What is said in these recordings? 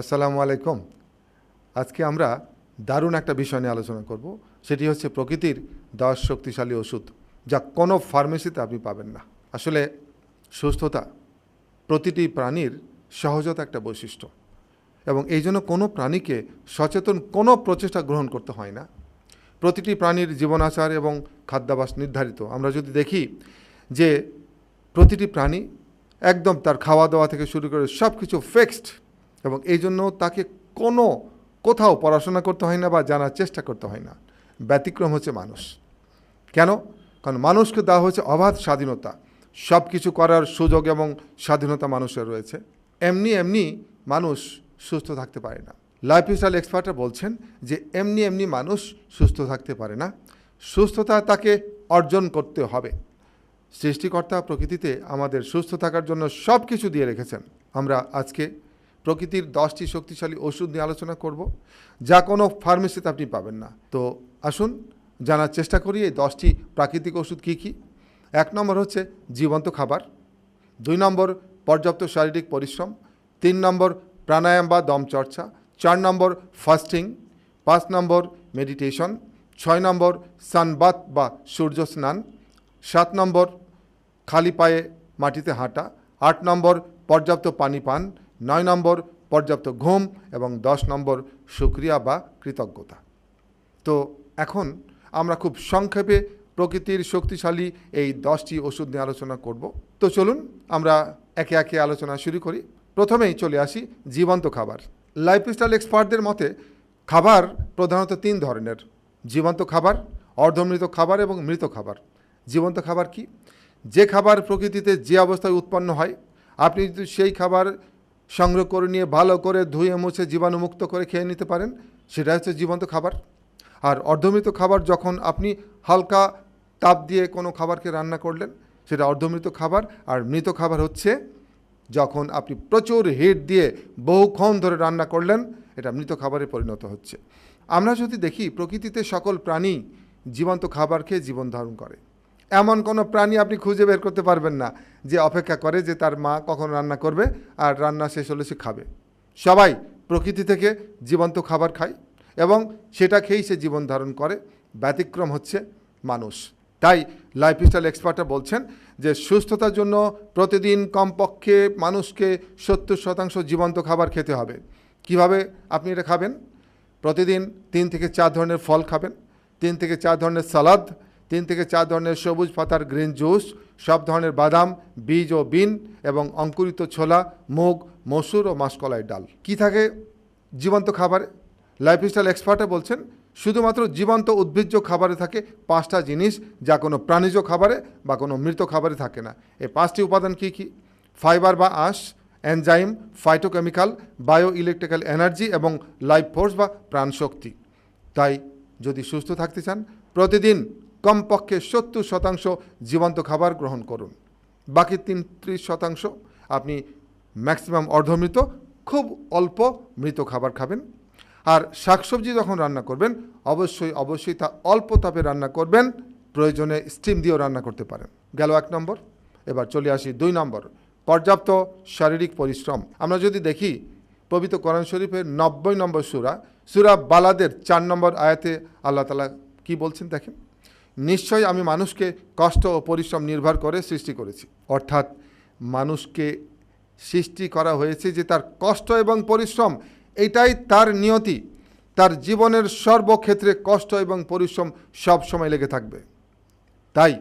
আসসালামু আলাইকুম। আজকে আমরা দারুণ একটা বিষয় নিয়ে আলোচনা করব। সেটি হচ্ছে প্রকৃতির দশ শক্তিশালী ওষুধ, যা কোনো ফার্মেসিতে আপনি পাবেন না। আসলে সুস্থতা প্রতিটি প্রাণীর সহজত একটা বৈশিষ্ট্য। এবং এই জন্য কোনো প্রাণীকে সচেতন কোনো প্রচেষ্টা গ্রহণ করতে হয় না। প্রতিটি প্রাণীর জীবনাচার এবং খাদ্যাভাস নির্ধারিত। আমরা যদি দেখি যে প্রতিটি প্রাণী একদম তার খাওয়া দাওয়া থেকে শুরু করে সব কিছু ফিক্সড এবং এই জন্য তাকে কোনো কোথাও পড়াশোনা করতে হয় না বা জানার চেষ্টা করতে হয় না। ব্যতিক্রম হচ্ছে মানুষ। কেন? কারণ মানুষকে দেওয়া হয়েছে অবাধ স্বাধীনতা। সব কিছু করার সুযোগ এবং স্বাধীনতা মানুষের রয়েছে। এমনি এমনি মানুষ সুস্থ থাকতে পারে না। লাইফস্টাইল এক্সপার্টরা বলছেন যে এমনি এমনি মানুষ সুস্থ থাকতে পারে না। সুস্থতা তাকে অর্জন করতে হবে। সৃষ্টিকর্তা প্রকৃতিতে আমাদের সুস্থ থাকার জন্য সব কিছু দিয়ে রেখেছেন। আমরা আজকে প্রকৃতির দশটি শক্তিশালী ওষুধ নিয়ে আলোচনা করব। যা কোনো ফার্মেসিতে আপনি পাবেন না। তো আসুন, জানার চেষ্টা করি এই দশটি প্রাকৃতিক ওষুধ কী কী। এক নম্বর হচ্ছে জীবন্ত খাবার। দুই নম্বর পর্যাপ্ত শারীরিক পরিশ্রম। তিন নম্বর প্রাণায়াম বা দম চর্চা চার নম্বর ফাস্টিং। পাঁচ নম্বর মেডিটেশন। ছয় নম্বর সানবাত বা সূর্য স্নান। সাত নম্বর খালি পায়ে মাটিতে হাঁটা। আট নম্বর পর্যাপ্ত পানি পান। নয় নম্বর, পর্যাপ্ত ঘুম এবং দশ নম্বর, সুক্রিয়া বা কৃতজ্ঞতা। তো এখন আমরা খুব সংক্ষেপে প্রকৃতির শক্তিশালী এই দশটি ওষুধ নিয়ে আলোচনা করব। তো চলুন আমরা একে একে আলোচনা শুরু করি। প্রথমেই চলে আসি জীবন্ত খাবার। লাইফস্টাইল এক্সপার্টদের মতে খাবার প্রধানত তিন ধরনের। জীবন্ত খাবার, অর্ধমৃত খাবার এবং মৃত খাবার। জীবন্ত খাবার কি? যে খাবার প্রকৃতিতে যে অবস্থায় উৎপন্ন হয়, আপনি যদি সেই খাবার সংগ্রহ করে নিয়ে, ভালো করে ধুয়ে, মুছে জীবাণুমুক্ত করে খেয়ে নিতে পারেন সেটা হচ্ছে জীবন্ত খাবার। আর অর্ধমৃত খাবার যখন আপনি হালকা তাপ দিয়ে কোনো খাবারকে রান্না করলেন, সেটা অর্ধমৃত খাবার। আর মৃত খাবার হচ্ছে যখন আপনি প্রচুর হিট দিয়ে বহুক্ষণ ধরে রান্না করলেন, এটা মৃত খাবারে পরিণত হচ্ছে। আমরা যদি দেখি, প্রকৃতিতে সকল প্রাণী জীবন্ত খাবার খেয়ে জীবন ধারণ করে। এমন কোনো প্রাণী আপনি খুঁজে বের করতে পারবেন না যে অপেক্ষা করে যে তার মা কখন রান্না করবে আর রান্না শেষ হলে সে খাবে। সবাই প্রকৃতি থেকে জীবন্ত খাবার খায় এবং সেটা খেয়েই সে জীবন ধারণ করে, ব্যতিক্রম হচ্ছে মানুষ। তাই লাইফস্টাইল এক্সপার্টরা বলছেন যে সুস্থতার জন্য প্রতিদিন কমপক্ষে মানুষকে সত্তর শতাংশ জীবন্ত খাবার খেতে হবে। কীভাবে আপনি এটা খাবেন? প্রতিদিন তিন থেকে চার ধরনের ফল খাবেন, তিন থেকে চার ধরনের সালাদ তিন থেকে চার ধরনের সবুজ পাতার গ্রিন জুস, সব ধরনের বাদাম, বীজ ও বিন এবং অঙ্কুরিত ছোলা, মুগ, মসুর ও মাসকলাই ডাল। কি থাকে জীবন্ত খাবারে? লাইফস্টাইল এক্সপার্টে বলছেন, শুধুমাত্র জীবন্ত উদ্ভিজ্জ খাবারে থাকে পাঁচটা জিনিস যা কোনো প্রাণীজ খাবারে বা কোনো মৃত খাবারে থাকে না। এই পাঁচটি উপাদান কী কী? ফাইবার বা আঁশ, enzyme, phytochemical bio electrical energy এবং লাইফ ফোর্স বা প্রাণশক্তি। তাই যদি সুস্থ থাকতে চান, প্রতিদিন কমপক্ষে সত্তর শতাংশ জীবন্ত খাবার গ্রহণ করুন। বাকি তিনত্রিশ শতাংশ আপনি ম্যাক্সিমাম অর্ধমৃত, খুব অল্প মৃত খাবার খাবেন। আর শাকসবজি যখন রান্না করবেন, অবশ্যই অবশ্যই তা অল্প তাপে রান্না করবেন। প্রয়োজনে স্টিম দিয়েও রান্না করতে পারেন। গেল এক নম্বর। এবার চলে আসি দুই নম্বর। পর্যাপ্ত শারীরিক পরিশ্রম। আমরা যদি দেখি, পবিত্র কোরআন শরীফের নব্বই নম্বর সুরা সুরা বালাদের চার নম্বর আয়াতে আল্লাহ তালা কি বলছেন দেখেন? নিশ্চয়ই আমি মানুষকে কষ্ট ও পরিশ্রম নির্ভর করে সৃষ্টি করেছি। অর্থাৎ মানুষকে সৃষ্টি করা হয়েছে যে তার কষ্ট এবং পরিশ্রম, এটাই তার নিয়তি। তার জীবনের সর্বক্ষেত্রে কষ্ট এবং পরিশ্রম সব সময় লেগে থাকবে। তাই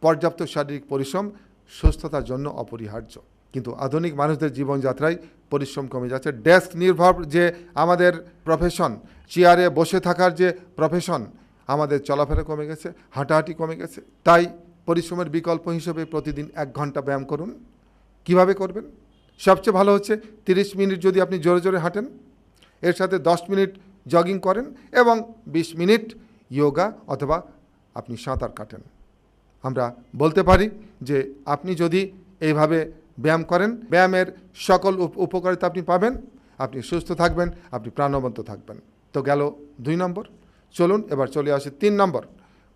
পর্যাপ্ত শারীরিক পরিশ্রম সুস্থতার জন্য অপরিহার্য। কিন্তু আধুনিক মানুষদের জীবনযাত্রায় পরিশ্রম কমে যাচ্ছে। ডেস্ক নির্ভর যে আমাদের প্রফেশন চেয়ারে বসে থাকার যে প্রফেশন আমাদের চলাফেরা কমে গেছে, হাঁটাহাঁটি কমে গেছে। তাই পরিশ্রমের বিকল্প হিসেবে প্রতিদিন এক ঘণ্টা ব্যায়াম করুন। কীভাবে করবেন? সবচেয়ে ভালো হচ্ছে তিরিশ মিনিট যদি আপনি জোরে জোরে হাঁটেন, এর সাথে দশ মিনিট জগিং করেন এবং বিশ মিনিট যোগা অথবা আপনি সাঁতার কাটেন। আমরা বলতে পারি যে আপনি যদি এইভাবে ব্যায়াম করেন, ব্যায়ামের সকল উপ- উপকারিতা আপনি পাবেন। আপনি সুস্থ থাকবেন, আপনি প্রাণবন্ত থাকবেন। তো গেল দুই নম্বর। চলুন, এবার চলে আসি তিন নম্বর,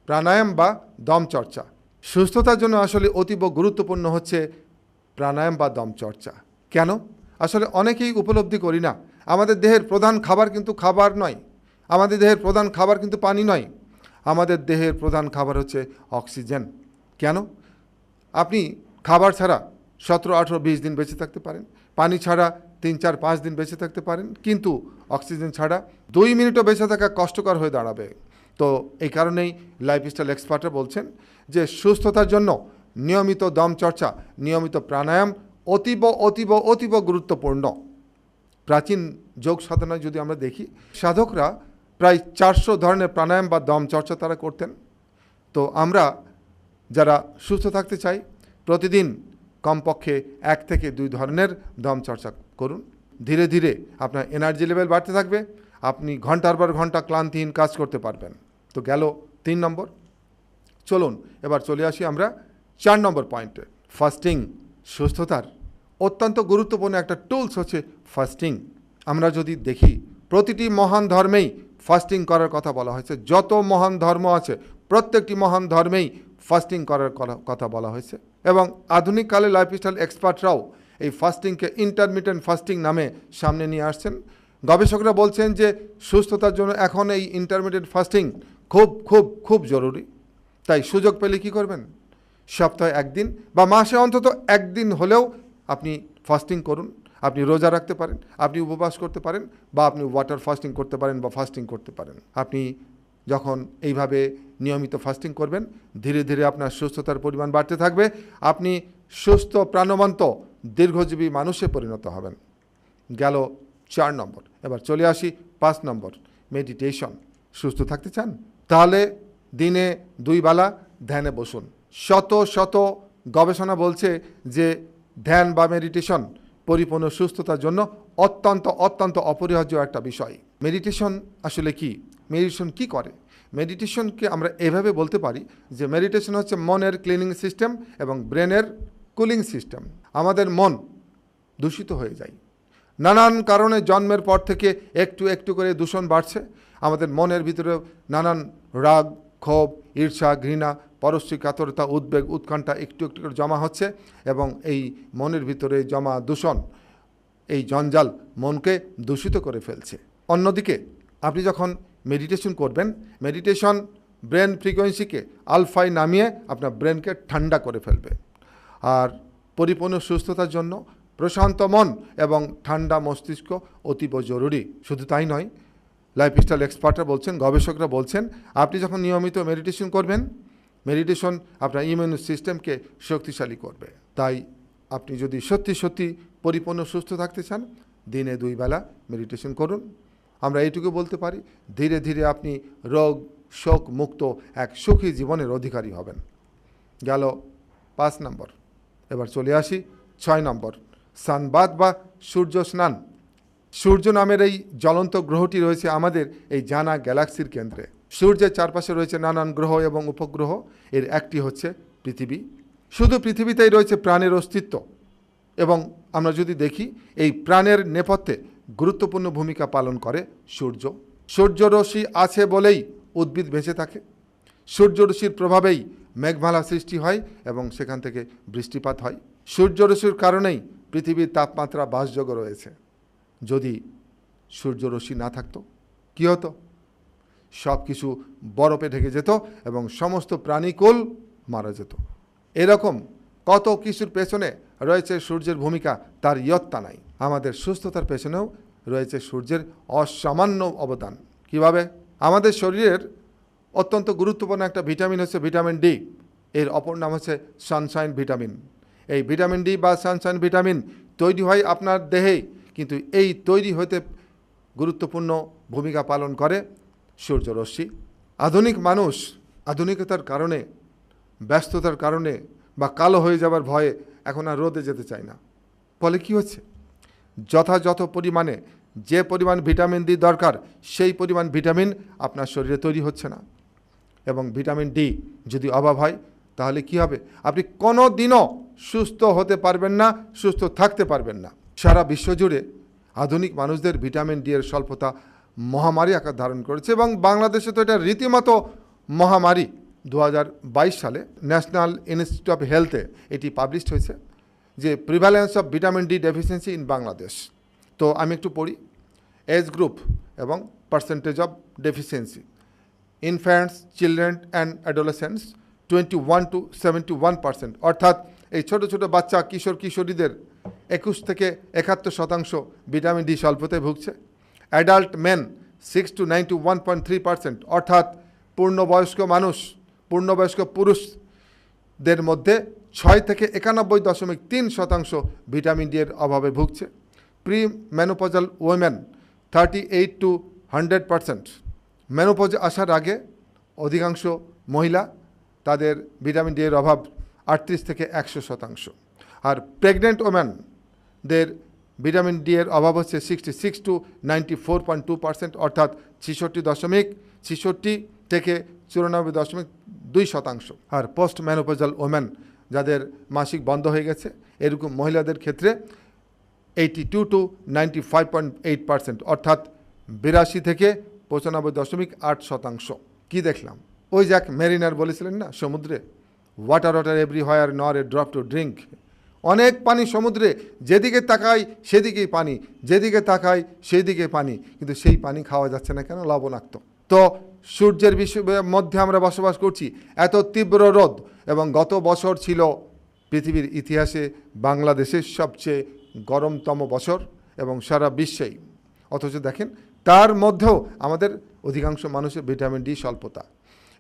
প্রাণায়াম বা দম চর্চা। সুস্থতার জন্য আসলে অতীব গুরুত্বপূর্ণ হচ্ছে প্রাণায়াম বা দম চর্চা। কেন? আসলে অনেকেই উপলব্ধি করি না, আমাদের দেহের প্রধান খাবার কিন্তু খাবার নয়, আমাদের দেহের প্রধান খাবার কিন্তু পানি নয়, আমাদের দেহের প্রধান খাবার হচ্ছে অক্সিজেন। কেন? আপনি খাবার ছাড়া সতেরো, আঠেরো, বিশ দিন বেঁচে থাকতে পারেন, পানি ছাড়া তিন, চার, পাঁচ দিন বেঁচে থাকতে পারেন। কিন্তু অক্সিজেন ছাড়া দুই মিনিটও বেঁচে থাকা কষ্টকর হয়ে দাঁড়াবে। তো এই কারণেই লাইফস্টাইল এক্সপার্টরা বলছেন যে সুস্থতার জন্য নিয়মিত দম চর্চা নিয়মিত প্রাণায়াম অতীব অতীব অতীব গুরুত্বপূর্ণ। প্রাচীন যোগ সাধনায় যদি আমরা দেখি, সাধকরা প্রায় চারশো ধরনের প্রাণায়াম বা দম চর্চা তারা করতেন। তো আমরা যারা সুস্থ থাকতে চাই, প্রতিদিন কমপক্ষে এক থেকে দুই ধরনের দম চর্চা করুন। ধীরে ধীরে আপনার এনার্জি লেভেল বাড়তে থাকবে। আপনি ঘণ্টার পর ঘণ্টা ক্লান্তিহীন কাজ করতে পারবেন। তো গেল তিন নম্বর। চলুন, এবার চলে আসি আমরা চার নম্বর পয়েন্টে ফাস্টিং সুস্থতার অত্যন্ত গুরুত্বপূর্ণ একটা টুলস হচ্ছে ফাস্টিং আমরা যদি দেখি, প্রতিটি মহান ধর্মেই ফাস্টিং করার কথা বলা হয়েছে। যত মহান ধর্ম আছে, প্রত্যেকটি মহান ধর্মেই ফাস্টিং করার কথা বলা হয়েছে। এবং আধুনিককালে লাইফস্টাইল এক্সপার্টরাও এই ফাস্টিংকে ইন্টারমিটেন্ট ফাস্টিং নামে সামনে নিয়ে আসছেন। গবেষকরা বলছেন যে সুস্থতার জন্য এখন এই ইন্টারমিডিয়েট ফাস্টিং খুব খুব খুব জরুরি। তাই সুযোগ পেলে কী করবেন? সপ্তাহে একদিন বা মাসে অন্তত একদিন হলেও আপনি ফাস্টিং করুন। আপনি রোজা রাখতে পারেন, আপনি উপবাস করতে পারেন বা আপনি ওয়াটার ফাস্টিং করতে পারেন বা ফাস্টিং করতে পারেন। আপনি যখন এইভাবে নিয়মিত ফাস্টিং করবেন, ধীরে ধীরে আপনার সুস্থতার পরিমাণ বাড়তে থাকবে। আপনি সুস্থ, প্রাণবন্ত দীর্ঘজীবী মানুষে পরিণত হবেন। গেল চার নম্বর। এবার চলে আসি পাঁচ নম্বর মেডিটেশন সুস্থ থাকতে চান? তাহলে দিনে দুই বেলা ধ্যানে বসুন। শত শত গবেষণা বলছে যে ধ্যান বা মেডিটেশন পরিপূর্ণ সুস্থতার জন্য অত্যন্ত অত্যন্ত অপরিহার্য একটা বিষয়। মেডিটেশন আসলে কি? মেডিটেশন কি করে? মেডিটেশনকে আমরা এভাবে বলতে পারি যে মেডিটেশন হচ্ছে মনের ক্লিনিং সিস্টেম এবং ব্রেনের কুলিং সিস্টেম। আমাদের মন দূষিত হয়ে যায়। নানান কারণে জন্মের পর থেকে একটু একটু করে দূষণ বাড়ছে। আমাদের মনের ভিতরে নানান রাগ, ক্ষোভ, ঈর্ষা, ঘৃণা, পরশ্রী, কাতরতা, উদ্বেগ, উৎকণ্ঠা একটু একটু করে জমা হচ্ছে এবং এই মনের ভিতরে জমা দূষণ, এই জঞ্জাল মনকে দূষিত করে ফেলছে। অন্যদিকে, আপনি যখন মেডিটেশন করবেন, মেডিটেশন ব্রেন ফ্রিকোয়েন্সিকে আলফায় নামিয়ে আপনার ব্রেনকে ঠান্ডা করে ফেলবে। আর পরিপূর্ণ সুস্থতার জন্য প্রশান্ত মন এবং ঠান্ডা মস্তিষ্ক অতীব জরুরি। শুধু তাই নয় লাইফস্টাইল এক্সপার্টরা বলছেন, গবেষকরা বলছেন, আপনি যখন নিয়মিত মেডিটেশন করবেন মেডিটেশন আপনার ইমিউন সিস্টেমকে শক্তিশালী করবে। তাই আপনি যদি সত্যি সত্যি পরিপূর্ণ সুস্থ থাকতে চান, দিনে দুই বেলা মেডিটেশন করুন। আমরা এইটুকু বলতে পারি, ধীরে ধীরে আপনি রোগ, শোক মুক্ত এক সুখী জীবনের অধিকারী হবেন। গেল পাঁচ নম্বর। এবার চলে আসি ছয় নম্বর। সানবাদ বা সূর্য স্নান। সূর্য নামের এই জ্বলন্ত গ্রহটি রয়েছে আমাদের এই জানা গ্যালাক্সির কেন্দ্রে। সূর্যের চারপাশে রয়েছে নানান গ্রহ এবং উপগ্রহ। এর একটি হচ্ছে পৃথিবী। শুধু পৃথিবীতেই রয়েছে প্রাণের অস্তিত্ব। এবং আমরা যদি দেখি, এই প্রাণের নেপথ্যে গুরুত্বপূর্ণ ভূমিকা পালন করে সূর্য। সূর্যরশ্মি আছে বলেই উদ্ভিদ বেঁচে থাকে। সূর্যরশ্মির প্রভাবেই মেঘমালা সৃষ্টি হয় এবং সেখান থেকে বৃষ্টিপাত হয়। সূর্যরশ্মির কারণেই পৃথিবীর তাপমাত্রা বাসযোগ্য রয়েছে। যদি সূর্যরশ্মি না থাকতো, কী হতো? সব কিছু বরফে ঢেকে যেত এবং সমস্ত প্রাণীকুল মারা যেত। এরকম কত কিছুর পেছনে রয়েছে সূর্যের ভূমিকা তার ইয়ত্তা নাই। আমাদের সুস্থতার পেছনেও রয়েছে সূর্যের অসামান্য অবদান। কীভাবে? আমাদের শরীরের অত্যন্ত গুরুত্বপূর্ণ একটা ভিটামিন হচ্ছে ভিটামিন ডি। এর অপর নাম হচ্ছে সানশাইন ভিটামিন। এই ভিটামিন ডি বা সানশাইন ভিটামিন তৈরি হয় আপনার দেহে কিন্তু এই তৈরি হতে গুরুত্বপূর্ণ ভূমিকা পালন করে সূর্যরশ্মি। আধুনিক মানুষ আধুনিকতার কারণে, ব্যস্ততার কারণে বা কালো হয়ে যাবার ভয়ে এখন আর রোদে যেতে চায় না। ফলে কী হচ্ছে? যথাযথ পরিমাণে যে পরিমাণ ভিটামিন ডি দরকার, সেই পরিমাণ ভিটামিন আপনার শরীরে তৈরি হচ্ছে না। এবং ভিটামিন ডি যদি অভাব হয়, তাহলে কি হবে? আপনি কোনো দিনও সুস্থ হতে পারবেন না, সুস্থ থাকতে পারবেন না। সারা বিশ্বজুড়ে আধুনিক মানুষদের ভিটামিন ডি এর স্বল্পতা মহামারী আকার ধারণ করেছে এবং বাংলাদেশে তো এটা রীতিমতো মহামারী। দু হাজার বাইশ সালে ন্যাশনাল ইনস্টিটিউট অফ হেলথে এটি পাবলিশড হয়েছে যে prevalence of vitamin D deficiency in Bangladesh. তো আমি একটু পড়ি। এজ গ্রুপ এবং percentage of deficiency. Infants children and adolescents twenty one to seventy one percent অর্থাৎ এই ছোটো ছোটো বাচ্চা কিশোর কিশোরীদের একুশ থেকে একাত্তর শতাংশ ভিটামিন ডি স্বল্পতে ভুগছে। Adult men six to ninety one point three percent অর্থাৎ পূর্ণবয়স্ক মানুষ, পূর্ণবয়স্ক পুরুষদের মধ্যে ছয় থেকে একানব্বই দশমিক তিন শতাংশ ভিটামিন ডি এর অভাবে ভুগছে। Premenopausal women thirty eight to hundred percent menopause আসার আগে অধিকাংশ মহিলা তাদের ভিটামিন ডি এর অভাব আটত্রিশ থেকে একশো শতাংশ। আর প্রেগনেন্ট ওম্যানদের ভিটামিন ডি এর অভাব হচ্ছে sixty six to ninety four point two percent অর্থাৎ ছিষট্টি দশমিক ছিষট্টি থেকে চুরানব্বই দশমিক দুই শতাংশ। আর পোস্ট ম্যানোপজাল ওম্যান যাদের মাসিক বন্ধ হয়ে গেছে, এরকম মহিলাদের ক্ষেত্রে eighty two two ninety five point eight percent অর্থাৎ বিরাশি থেকে পঁচানব্বই দশমিক আট শতাংশ। কি দেখলাম? ওই যাক মেরিনার বলেছিলেন না, সমুদ্রে? ওয়াটার ওয়াটার এভরি হোয়ার নর এ ড্রপ টু ড্রিঙ্ক অনেক পানি সমুদ্রে, যেদিকে তাকাই সেদিকেই পানি, যেদিকে তাকাই সেদিকে পানি। কিন্তু সেই পানি খাওয়া যাচ্ছে না কেন? লবণাক্ত। তো সূর্যের বিশ্ব মধ্যে আমরা বসবাস করছি, এত তীব্র রোদ। এবং গত বছর ছিল পৃথিবীর ইতিহাসে বাংলাদেশের সবচেয়ে গরমতম বছর এবং সারা বিশ্বেই। অথচ দেখেন তার মধ্যেও আমাদের অধিকাংশ মানুষের ভিটামিন ডি স্বল্পতা।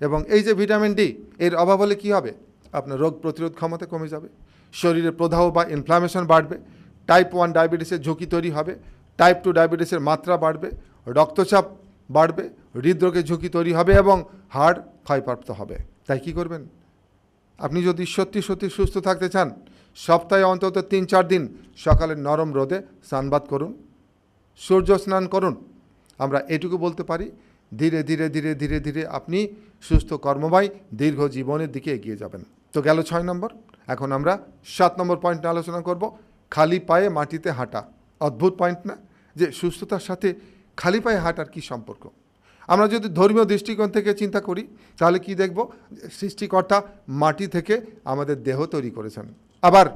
এবং এই যে ভিটামিন ডি, এর অভাব হলে কী হবে? আপনার রোগ প্রতিরোধ ক্ষমতা কমে যাবে। শরীরে প্রদাহ বা ইনফ্লামেশন বাড়বে। টাইপ ওয়ান ডায়াবেটিসের ঝুঁকি তৈরি হবে। টাইপ টু ডায়াবেটিসের মাত্রা বাড়বে। রক্তচাপ বাড়বে। হৃদরোগের ঝুঁকি তৈরি হবে এবং হাড় ক্ষয়প্রাপ্ত হবে। তাই কি করবেন? আপনি যদি সত্যি সত্যি সুস্থ থাকতে চান, সপ্তাহে অন্তত তিন চার দিন সকালে নরম রোদে স্নানবাদ করুন। সূর্য স্নান করুন। আমরা এটুকু বলতে পারি, ধীরে ধীরে ধীরে ধীরে ধীরে আপনি সুস্থ কর্মময় দীর্ঘ জীবনের দিকে এগিয়ে যাবেন। তো গেল ছয় নম্বর, এখন আমরা সাত নম্বর পয়েন্টে আলোচনা করব, খালি পায়ে মাটিতে হাঁটা। অদ্ভুত পয়েন্ট না? যে সুস্থতার সাথে খালি পায়ে হাঁটার কী সম্পর্ক? আমরা যদি ধর্মীয় দৃষ্টিকোণ থেকে চিন্তা করি, তাহলে কি দেখব? সৃষ্টিকর্তা মাটি থেকে আমাদের দেহ তৈরি করেছেন। আবার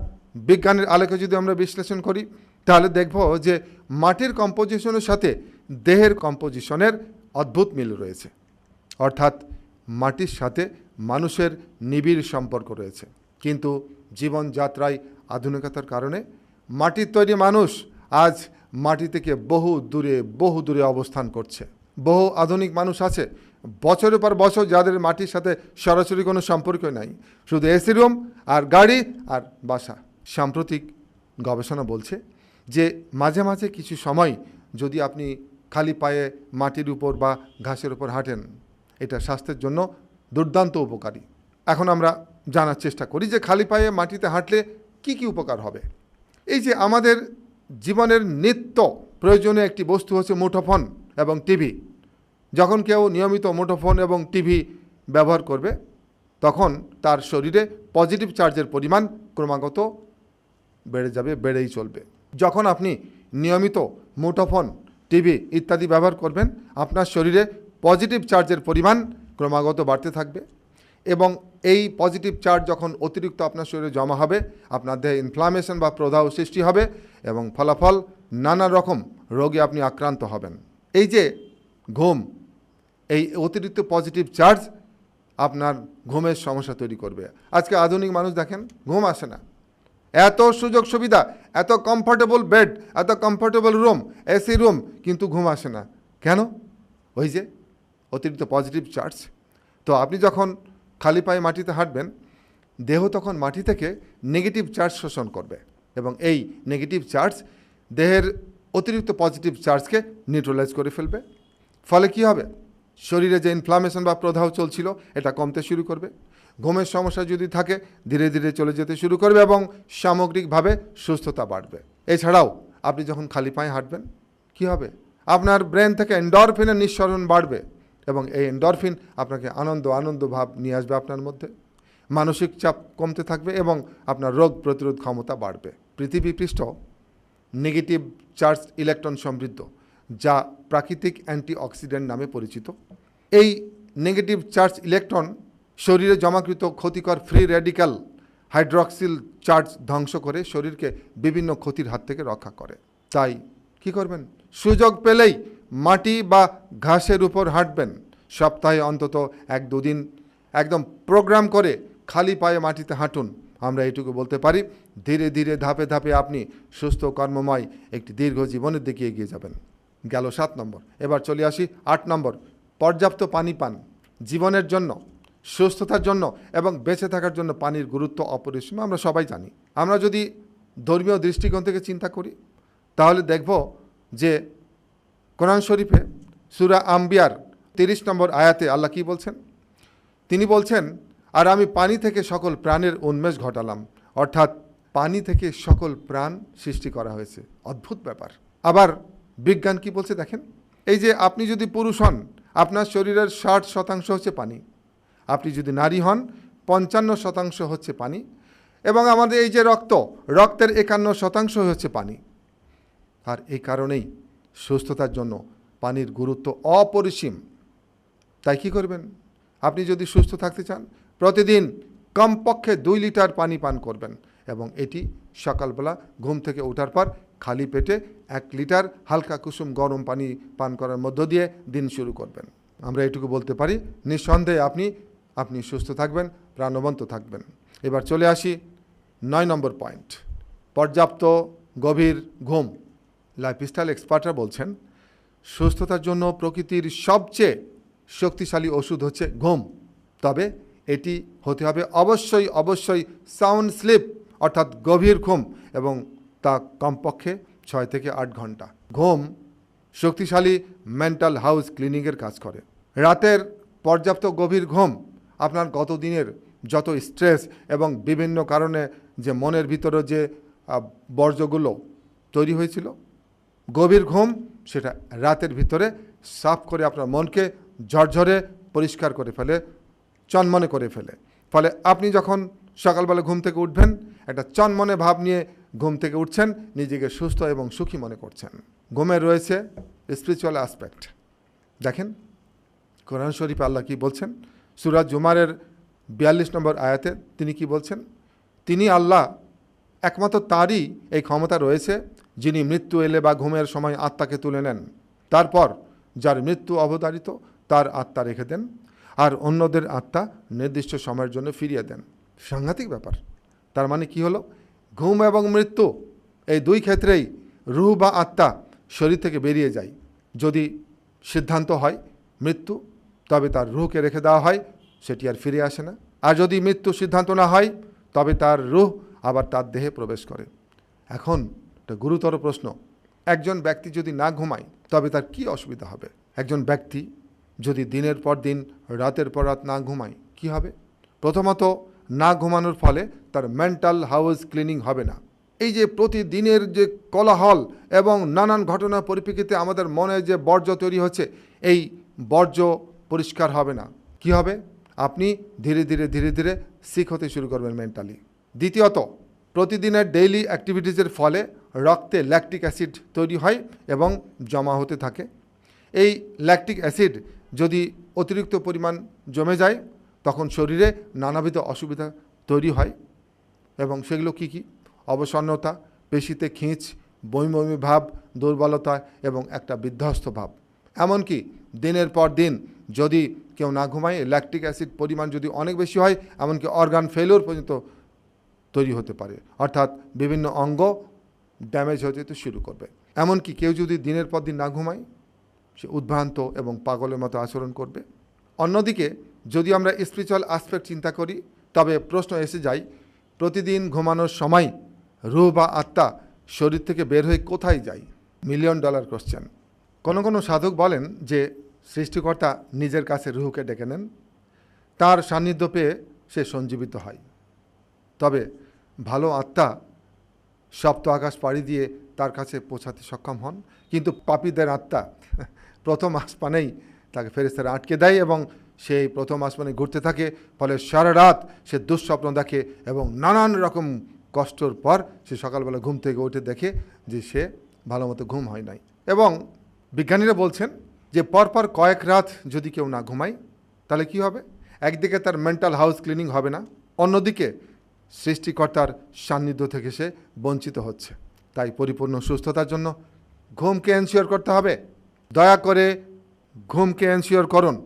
বিজ্ঞানের আলোকে যদি আমরা বিশ্লেষণ করি, তাহলে দেখব যে মাটির কম্পোজিশনের সাথে দেহের কম্পোজিশনের অদ্ভুত মিল রয়েছে। অর্থাৎ মাটির সাথে মানুষের নিবিড় সম্পর্ক রয়েছে। কিন্তু জীবনযাত্রায় আধুনিকতার কারণে মাটির তৈরি মানুষ আজ মাটি থেকে বহু দূরে বহু দূরে অবস্থান করছে। বহু আধুনিক মানুষ আছে, বছরের পর বছর যাদের মাটির সাথে সরাসরি কোনো সম্পর্ক নাই। শুধু এসি রুম আর গাড়ি আর বাসা। সাম্প্রতিক গবেষণা বলছে যে মাঝে মাঝে কিছু সময় যদি আপনি খালি পায়ে মাটির উপর বা ঘাসের উপর হাঁটেন। এটা স্বাস্থ্যের জন্য দুর্দান্ত উপকারী। এখন আমরা জানার চেষ্টা করি যে খালি পায়ে মাটিতে হাঁটলে কি কি উপকার হবে? এই যে আমাদের জীবনের নিত্য প্রয়োজনীয় একটি বস্তু হচ্ছে মুঠোফোন এবং টিভি। যখন কেউ নিয়মিত মুঠোফোন এবং টিভি ব্যবহার করবে, তখন তার শরীরে পজিটিভ চার্জের পরিমাণ ক্রমাগত বেড়ে যাবে, বেড়েই চলবে। যখন আপনি নিয়মিত মুঠোফোন টিভি ইত্যাদি ব্যবহার করবেন, আপনার শরীরে পজিটিভ চার্জের পরিমাণ ক্রমাগত বাড়তে থাকবে এবং এই পজিটিভ চার্জ যখন অতিরিক্ত আপনার শরীরে জমা হবে, আপনার দেহে ইনফ্লামেশন বা প্রদাহ সৃষ্টি হবে এবং ফলাফল নানা রকম রোগে আপনি আক্রান্ত হবেন। এই যে ঘুম, এই অতিরিক্ত পজিটিভ চার্জ আপনার ঘুমের সমস্যা তৈরি করবে। আজকে আধুনিক মানুষ দেখেন, ঘুম আসে না। এত সুযোগ সুবিধা এত কমফোর্টেবল বেড এত কমফোর্টেবল রুম এসি রুম কিন্তু ঘুম আসে না। কেন? ওই যে অতিরিক্ত পজিটিভ চার্জ তো আপনি যখন খালি পায়ে মাটিতে হাঁটবেন, দেহ তখন মাটি থেকে নেগেটিভ চার্জ শোষণ করবে এবং এই নেগেটিভ চার্জ দেহের অতিরিক্ত পজিটিভ চার্জকে নিউট্রালাইজ করে ফেলবে। ফলে কি হবে? শরীরে যে ইনফ্লামেশন বা প্রদাহ চলছিল, এটা কমতে শুরু করবে। ঘুমের সমস্যা যদি থাকে, ধীরে ধীরে চলে যেতে শুরু করবে এবং সামগ্রিকভাবে সুস্থতা বাড়বে। এছাড়াও, আপনি যখন খালি পায়ে হাঁটবেন, কি হবে? আপনার ব্রেন থেকে এন্ডরফিনের নিঃসরণ বাড়বে এবং এই এন্ডরফিন আপনাকে আনন্দ আনন্দ ভাব নিয়ে আসবে আপনার মধ্যে। মানসিক চাপ কমতে থাকবে এবং আপনার রোগ প্রতিরোধ ক্ষমতা বাড়বে। পৃথিবী পৃষ্ঠ নেগেটিভ চার্জ ইলেকট্রন সমৃদ্ধ, যা প্রাকৃতিক অ্যান্টিঅক্সিডেন্ট নামে পরিচিত। এই নেগেটিভ চার্জ ইলেকট্রন শরীরে জমাকৃত ক্ষতিকর ফ্রি রেডিক্যাল হাইড্রক্সিল চার্জ ধ্বংস করে শরীরকে বিভিন্ন ক্ষতির হাত থেকে রক্ষা করে। তাই কি করবেন? সুযোগ পেলেই মাটি বা ঘাসের উপর হাঁটবেন। সপ্তাহে অন্তত এক দুদিন একদম প্রোগ্রাম করে খালি পায়ে মাটিতে হাঁটুন। আমরা এটুকু বলতে পারি, ধীরে ধীরে ধাপে ধাপে আপনি সুস্থ কর্মময় একটি দীর্ঘ জীবনের দিকে এগিয়ে যাবেন। গেল সাত নম্বর। এবার চলে আসি আট নম্বর। পর্যাপ্ত পানি পান। জীবনের জন্য সুস্থতার জন্য এবং বেঁচে থাকার জন্য পানির গুরুত্ব অপরিসীম, আমরা সবাই জানি। আমরা যদি ধর্মীয় দৃষ্টিকোণ থেকে চিন্তা করি, তাহলে দেখব যে কোরআন শরীফে সুরা আম্বিয়ার তিরিশ নম্বর আয়াতে আল্লাহ কি বলছেন? তিনি বলছেন, আর আমি পানি থেকে সকল প্রাণের উন্মেষ ঘটালাম। অর্থাৎ পানি থেকে সকল প্রাণ সৃষ্টি করা হয়েছে। অদ্ভুত ব্যাপার। আবার বিজ্ঞান কি বলছে দেখেন? এই যে আপনি যদি পুরুষ হন, আপনার শরীরের ষাট শতাংশ হচ্ছে পানি। আপনি যদি নারী হন, পঞ্চান্ন শতাংশ হচ্ছে পানি এবং আমাদের এই যে রক্ত, রক্তের একান্ন শতাংশ হচ্ছে পানি। আর এই কারণেই সুস্থতার জন্য পানির গুরুত্ব অপরিসীম। তাই কি করবেন? আপনি যদি সুস্থ থাকতে চান, প্রতিদিন কমপক্ষে দুই লিটার পানি পান করবেন এবং এটি সকালবেলা ঘুম থেকে ওঠার পর খালি পেটে এক লিটার হালকা কুসুম গরম পানি পান করার মধ্য দিয়ে দিন শুরু করবেন। আমরা এটুকু বলতে পারি, নিঃসন্দেহে আপনি আপনি সুস্থ থাকবেন, প্রাণবন্ত থাকবেন। এবার চলে আসি নয় নম্বর পয়েন্ট। পর্যাপ্ত গভীর ঘুম। লাইফস্টাইল এক্সপার্টরা বলছেন, সুস্থতার জন্য প্রকৃতির সবচেয়ে শক্তিশালী ওষুধ হচ্ছে ঘুম। তবে এটি হতে হবে অবশ্যই অবশ্যই সাউন্ড স্লিপ অর্থাৎ গভীর ঘুম এবং তা কমপক্ষে ছয় থেকে আট ঘণ্টা। ঘুম শক্তিশালী মেন্টাল হাউস ক্লিনিংয়ের কাজ করে। রাতের পর্যাপ্ত গভীর ঘুম আপনার গত দিনের যত স্ট্রেস এবং বিভিন্ন কারণে যে মনের ভিতরে যে বর্জ্যগুলো তৈরি হয়েছিল, গভীর ঘুম সেটা রাতের ভিতরে সাফ করে আপনার মনকে ঝরঝরে পরিষ্কার করে ফেলে, চনমনে করে ফেলে। ফলে আপনি যখন সকালবেলা ঘুম থেকে উঠবেন, একটা চনমনে ভাব নিয়ে ঘুম থেকে উঠছেন, নিজেকে সুস্থ এবং সুখী মনে করছেন। ঘুমে রয়েছে স্পিরিচুয়াল অ্যাসপেক্ট দেখেন, কোরআন শরীফ আল্লাহ কি বলছেন? সুরাজ জুমারের বিয়াল্লিশ নম্বর আয়াতে তিনি কি বলছেন? তিনি আল্লাহ একমাত্র তারই এই ক্ষমতা রয়েছে, যিনি মৃত্যু এলে বা ঘুমের সময় আত্মাকে তুলে নেন। তারপর যার মৃত্যু অবতারিত তার আত্মা রেখে দেন আর অন্যদের আত্মা নির্দিষ্ট সময়ের জন্য ফিরিয়ে দেন। সাংঘাতিক ব্যাপার। তার মানে কি হলো? ঘুম এবং মৃত্যু এই দুই ক্ষেত্রেই রুহ বা আত্মা শরীর থেকে বেরিয়ে যায়। যদি সিদ্ধান্ত হয় মৃত্যু তবে তার রুহকে রেখে দেওয়া হয়, সেটি আর ফিরে আসে না। আর যদি মৃত্যু সিদ্ধান্ত না হয়, তবে তার রুহ আবার তার দেহে প্রবেশ করে। এখন একটা গুরুতর প্রশ্ন, একজন ব্যক্তি যদি না ঘুমায়, তবে তার কি অসুবিধা হবে? একজন ব্যক্তি যদি দিনের পর দিন, রাতের পর রাত না ঘুমায়, কি হবে? প্রথমত, না ঘুমানোর ফলে তার মেন্টাল হাউস ক্লিনিং হবে না। এই যে প্রতিদিনের যে কোলাহল এবং নানান ঘটনার পরিপ্রেক্ষিতে আমাদের মনে যে বর্জ্য তৈরি হচ্ছে, এই বর্জ্য পরিষ্কার হবে না। কি হবে? আপনি ধীরে ধীরে ধীরে ধীরে সিক হতে শুরু করবেন মেন্টালি দ্বিতীয়ত, প্রতিদিনের ডেইলি অ্যাক্টিভিটিসের ফলে রক্তে ল্যাকটিক অ্যাসিড তৈরি হয় এবং জমা হতে থাকে। এই ল্যাকটিক অ্যাসিড যদি অতিরিক্ত পরিমাণ জমে যায়, তখন শরীরে নানাবিধ অসুবিধা তৈরি হয়। এবং সেগুলো কি কি? অবসন্নতা, পেশিতে খিঁচ বমি ভাব, দুর্বলতা এবং একটা বিধ্বস্ত ভাব। এমনকি দিনের পর দিন যদি কেউ না ঘুমায় ল্যাকটিক অ্যাসিড পরিমাণ যদি অনেক বেশি হয়, এমনকি অর্গান ফেলিওর পর্যন্ত তৈরি হতে পারে। অর্থাৎ বিভিন্ন অঙ্গ ড্যামেজ হয়ে যেতে শুরু করবে। এমনকি কেউ যদি দিনের পর দিন না ঘুমায়, সে উদ্ভ্রান্ত এবং পাগলের মতো আচরণ করবে। অন্যদিকে, যদি আমরা স্পিরিচুয়াল আসপেক্ট চিন্তা করি, তবে প্রশ্ন এসে যায়, প্রতিদিন ঘুমানোর সময় রুহ বা আত্মা শরীর থেকে বের হয়ে কোথায় যায়? মিলিয়ন ডলার কোশ্চেন কোনো কোনো সাধক বলেন যে সৃষ্টিকর্তা নিজের কাছে রুহুকে ডেকে নেন। তার সান্নিধ্য পেয়ে সে সঞ্জীবিত হয়। তবে ভালো আত্মা সপ্ত আকাশ পাড়ি দিয়ে তার কাছে পৌঁছাতে সক্ষম হন। কিন্তু পাপীদের আত্মা প্রথম আসমানেই তাকে ফেরেস্তারা আটকে দেয় এবং সেই প্রথম আসমানে ঘুরতে থাকে। ফলে সারা রাত সে দুঃস্বপ্ন দেখে এবং নানান রকম কষ্টর পর সে সকালবেলা ঘুম থেকে উঠে দেখে যে সে ভালো মতো ঘুম হয় নাই। এবং বিজ্ঞানীরা বলছেন যে পরপর কয়েক রাত যদি কেউ না ঘুমায়, তাহলে কি হবে? একদিকে তার মেন্টাল হাউস ক্লিনিং হবে না, অন্যদিকে সৃষ্টিকর্তার সান্নিধ্য থেকে সে বঞ্চিত হচ্ছে। তাই পরিপূর্ণ সুস্থতার জন্য ঘুমকে এনশিওর করতে হবে। দয়া করে ঘুমকে এনশিওর করুন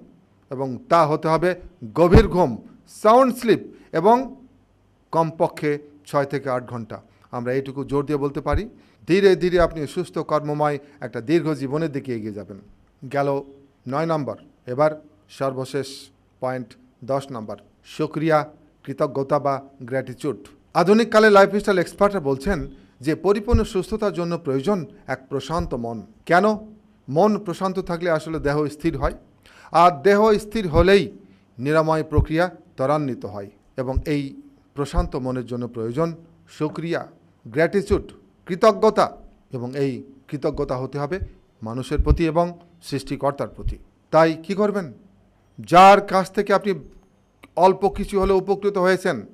এবং তা হতে হবে গভীর ঘুম সাউন্ড স্লিপ এবং কমপক্ষে ছয় থেকে আট ঘণ্টা। আমরা এইটুকু জোর দিয়ে বলতে পারি, ধীরে ধীরে আপনি সুস্থ কর্মময় একটা দীর্ঘ জীবনের দিকে এগিয়ে যাবেন। গেল নয় নম্বর। এবার সর্বশেষ পয়েন্ট দশ নম্বর। সুক্রিয়া, কৃতজ্ঞতা বা গ্র্যাটিচিউড আধুনিককালে লাইফস্টাইল এক্সপার্টরা বলছেন যে পরিপূর্ণ সুস্থতার জন্য প্রয়োজন এক প্রশান্ত মন। কেন? মন প্রশান্ত থাকলে আসলে দেহ স্থির হয়। আর দেহ স্থির হলেই নিরাময় প্রক্রিয়া ত্বরান্বিত হয়। এবং এই প্রশান্ত মনের জন্য প্রয়োজন সুক্রিয়া গ্র্যাটিচিউড কৃতজ্ঞতা এবং এই কৃতজ্ঞতা হতে হবে মানুষের প্রতি এবং সৃষ্টিকর্তার প্রতি। তাই কি করবেন? যার কাছ থেকে আপনি অল্প কিছু হলেও উপকৃত হয়েছেন,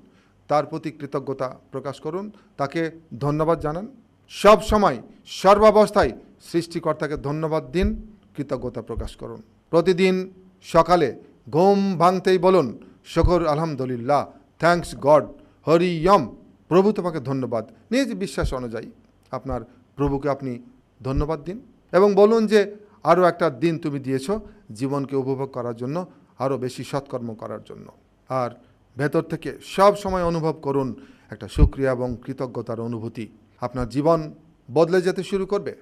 তার প্রতি কৃতজ্ঞতা প্রকাশ করুন। তাকে ধন্যবাদ জানান। সব সময়, সর্বাবস্থায় সৃষ্টিকর্তাকে ধন্যবাদ দিন, কৃতজ্ঞতা প্রকাশ করুন। প্রতিদিন সকালে ঘুম ভাঙতেই বলুন, শকর আলহামদুলিল্লাহ, থ্যাঙ্কস গড হরিয়ম প্রভু তোমাকে ধন্যবাদ। নিজ বিশ্বাস অনুযায়ী আপনার প্রভুকে আপনি ধন্যবাদ দিন। এবং বলুন যে আরও একটা দিন তুমি দিয়েছ জীবনকে উপভোগ করার জন্য, আরও বেশি সৎকর্ম করার জন্য। আর ভেতর থেকে সব সময় অনুভব করুন একটা সুক্রিয়া এবং কৃতজ্ঞতার অনুভূতি। আপনার জীবন বদলে যেতে শুরু করবে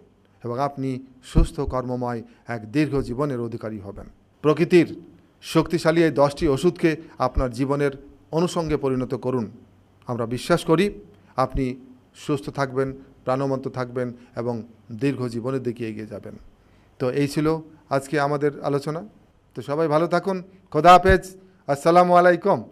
এবং আপনি সুস্থ কর্মময় এক দীর্ঘ জীবনের অধিকারী হবেন। প্রকৃতির শক্তিশালী এই দশটি ওষুধকে আপনার জীবনের অনুষঙ্গে পরিণত করুন। আমরা বিশ্বাস করি আপনি সুস্থ থাকবেন প্রাণবন্ত থাকবেন এবং দীর্ঘ জীবনের দিকে এগিয়ে যাবেন। তো এই ছিল আজকে আমাদের আলোচনা। তো সবাই ভালো থাকুন। খোদা হাফেজ। আসসালামু আলাইকুম।